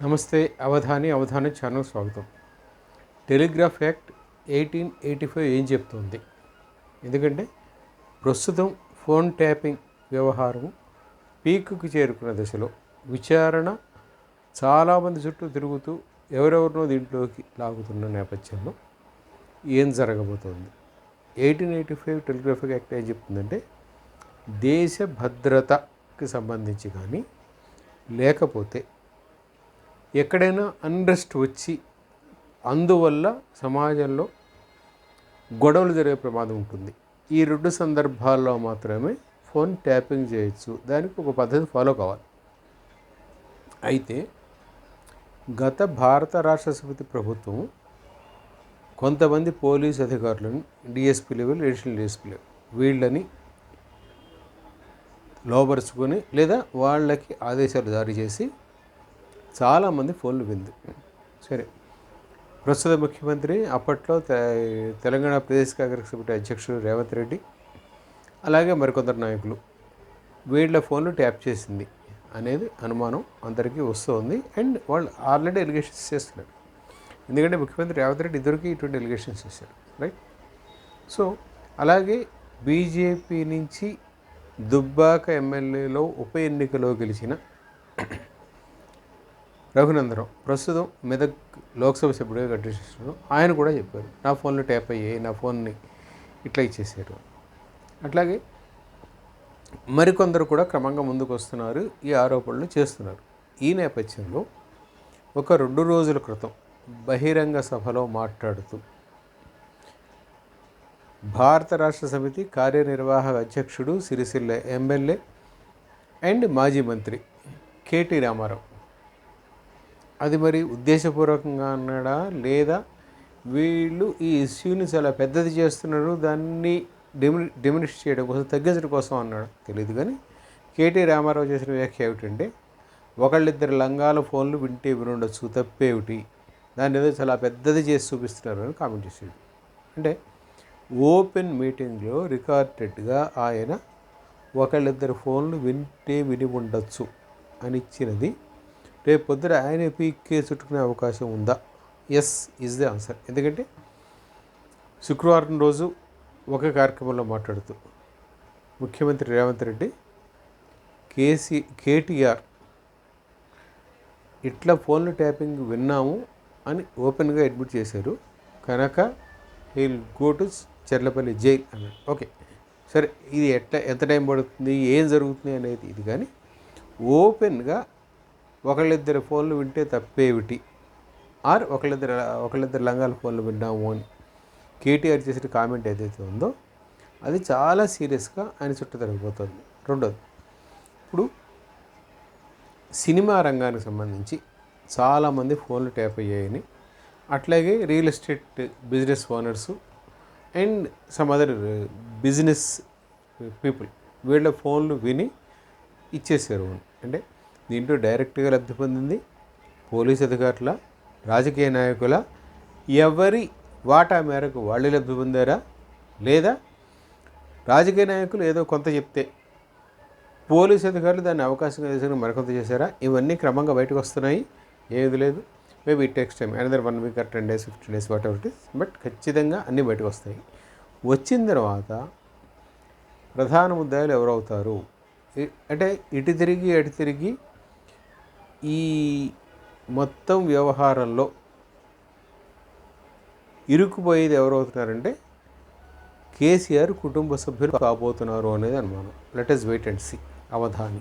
నమస్తే అవధాని అవధాని ఛానల్ స్వాగతం. Telegraph act eighteen eighty five ఏం చెప్తుంది? ఎందుకంటే ప్రస్తుతం ఫోన్ ట్యాపింగ్ వ్యవహారం పీక్కు చేరుకున్న దశలో విచారణ చాలామంది చుట్టూ తిరుగుతూ ఎవరెవరినో దీంట్లోకి లాగుతున్న నేపథ్యంలో ఏం జరగబోతోంది? Eighteen eighty five telegraphic act ఏం చెప్తుందంటే దేశ భద్రతకి సంబంధించి కానీ లేకపోతే ఎక్కడైనా అన్రెస్ట్ వచ్చి అందువల్ల సమాజంలో గొడవలు జరిగే ప్రమాదం ఉంటుంది. ఈ రెండు సందర్భాల్లో మాత్రమే ఫోన్ ట్యాపింగ్ చేయొచ్చు. దానికి ఒక పద్ధతి ఫాలో కావాలి. అయితే గత భారత రాష్ట్ర సమితి ప్రభుత్వం కొంతమంది పోలీస్ అధికారులను DSP level additional DSP level వీళ్ళని లోపరుచుకొని లేదా వాళ్ళకి ఆదేశాలు జారీ చేసి చాలామంది ఫోన్లు వింది. సరే. ప్రస్తుత ముఖ్యమంత్రి అప్పట్లో తెలంగాణ ప్రదేశ్ కాంగ్రెస్ కమిటీ అధ్యక్షుడు రేవంత్ రెడ్డి అలాగే మరికొందరు నాయకులు వీళ్ళ ఫోన్లు ట్యాప్ చేసింది అనేది అనుమానం అందరికీ వస్తుంది. అండ్ వాళ్ళు ఆల్రెడీ ఎలిగేషన్స్ చేస్తున్నారు. ఎందుకంటే ముఖ్యమంత్రి రేవంత్ రెడ్డి ఇద్దరికి ఇటువంటి ఎలిగేషన్స్ చేశారు. రైట్? సో అలాగే బీజేపీ నుంచి దుబ్బాక ఎమ్మెల్యేలో ఉప ఎన్నికలో గెలిచిన రఘునందరావు ప్రస్తుతం మెదక్ లోక్సభ సభ్యుడిగా కంటెస్టేషన్ ఆయన కూడా చెప్పారు నా ఫోన్లో ట్యాప్ అయ్యాయి నా ఫోన్ని ఇట్లా ఇచ్చేసారు అట్లాగే మరికొందరు కూడా క్రమంగా ముందుకు వస్తున్నారు ఈ ఆరోపణలు చేస్తున్నారు. ఈ నేపథ్యంలో ఒక రెండు రోజుల క్రితం బహిరంగ సభలో మాట్లాడుతూ భారత రాష్ట్ర సమితి కార్యనిర్వాహక అధ్యక్షుడు సిరిసిల్ల ఎమ్మెల్యే అండ్ మాజీ మంత్రి కేటీ రామారావు అది మరి ఉద్దేశపూర్వకంగా అన్నాడా? లేదా వీళ్ళు ఈ ఇష్యూని చాలా పెద్దది చేస్తున్నారు దాన్ని డిమి డిమినిష్ చేయడం కోసం తగ్గించడం కోసం అన్నాడు. తెలియదు కానీ కేటీ రామారావు చేసిన వ్యాఖ్య ఏమిటంటే ఒకళ్ళిద్దరు లంగాల ఫోన్లు వింటే వినుండొచ్చు తప్పేమిటి? దాన్ని ఏదో చాలా పెద్దది చేసి చూపిస్తున్నారు అని కామెంట్ చేసేది అంటే ఓపెన్ మీటింగ్లో రికార్డెడ్గా ఆయన ఒకళ్ళిద్దరు ఫోన్లు వింటే విని ఉండొచ్చు అని ఇచ్చినది రేపు పొద్దున ఆయన పీకే చుట్టుకునే అవకాశం ఉందా? ఎస్ ఈజ్ ది ఆన్సర్ ఎందుకంటే శుక్రవారం రోజు ఒక కార్యక్రమంలో మాట్లాడుతూ ముఖ్యమంత్రి రేవంత్ రెడ్డి కేసీ కేటీఆర్ ఇట్లా ఫోన్లు ట్యాపింగ్ విన్నాము అని ఓపెన్గా అడ్మిట్ చేశారు. కనుక he'll go to Cherlapalli jail అన్నాడు. ఓకే. సరే ఇది ఎట్లా ఎంత టైం పడుతుంది ఏం జరుగుతుంది అనేది ఇది. కానీ ఓపెన్గా ఒకళ్ళిద్దరు ఫోన్లు వింటే తప్పేమిటి? ఆర్ ఒకళ్ళిద్దరు ఒకళ్ళిద్దరు లంగాల ఫోన్లు విన్నాము అని కేటీఆర్ చేసిన కామెంట్ ఏదైతే ఉందో అది చాలా సీరియస్గా ఆయన చుట్టూ తిరగబోతుంది. రెండోది ఇప్పుడు సినిమా రంగానికి సంబంధించి చాలామంది ఫోన్లు ట్యాప్ అయ్యాయని అట్లాగే real estate business owners and some other business people వీళ్ళ ఫోన్లు విని ఇచ్చేసారు అంటే దీంట్లో డైరెక్ట్గా లబ్ధి పొందింది పోలీస్ అధికారుల రాజకీయ నాయకుల. ఎవరి వాటా మేరకు వాళ్ళు లబ్ధి పొందారా? లేదా రాజకీయ నాయకులు ఏదో కొంత చెప్తే పోలీసు అధికారులు దాన్ని అవకాశంగా తీసుకుని మరికొంత చేశారా? ఇవన్నీ క్రమంగా బయటకు వస్తున్నాయి. ఏది లేదు. Maybe it takes time another one week or ten days fifteen days whatever it is but ఖచ్చితంగా అన్నీ బయటకు వస్తాయి. వచ్చిన తర్వాత ప్రధాన ముద్దాయిలు ఎవరవుతారు? అంటే ఇటు తిరిగి అటు తిరిగి ఈ మొత్తం వ్యవహారంలో ఇరుక్కుపోయేది ఎవరవుతున్నారంటే కేసీఆర్ కుటుంబ సభ్యులు కాబోతున్నారు అనేది అనుమానం. Let wait and see Avadhani.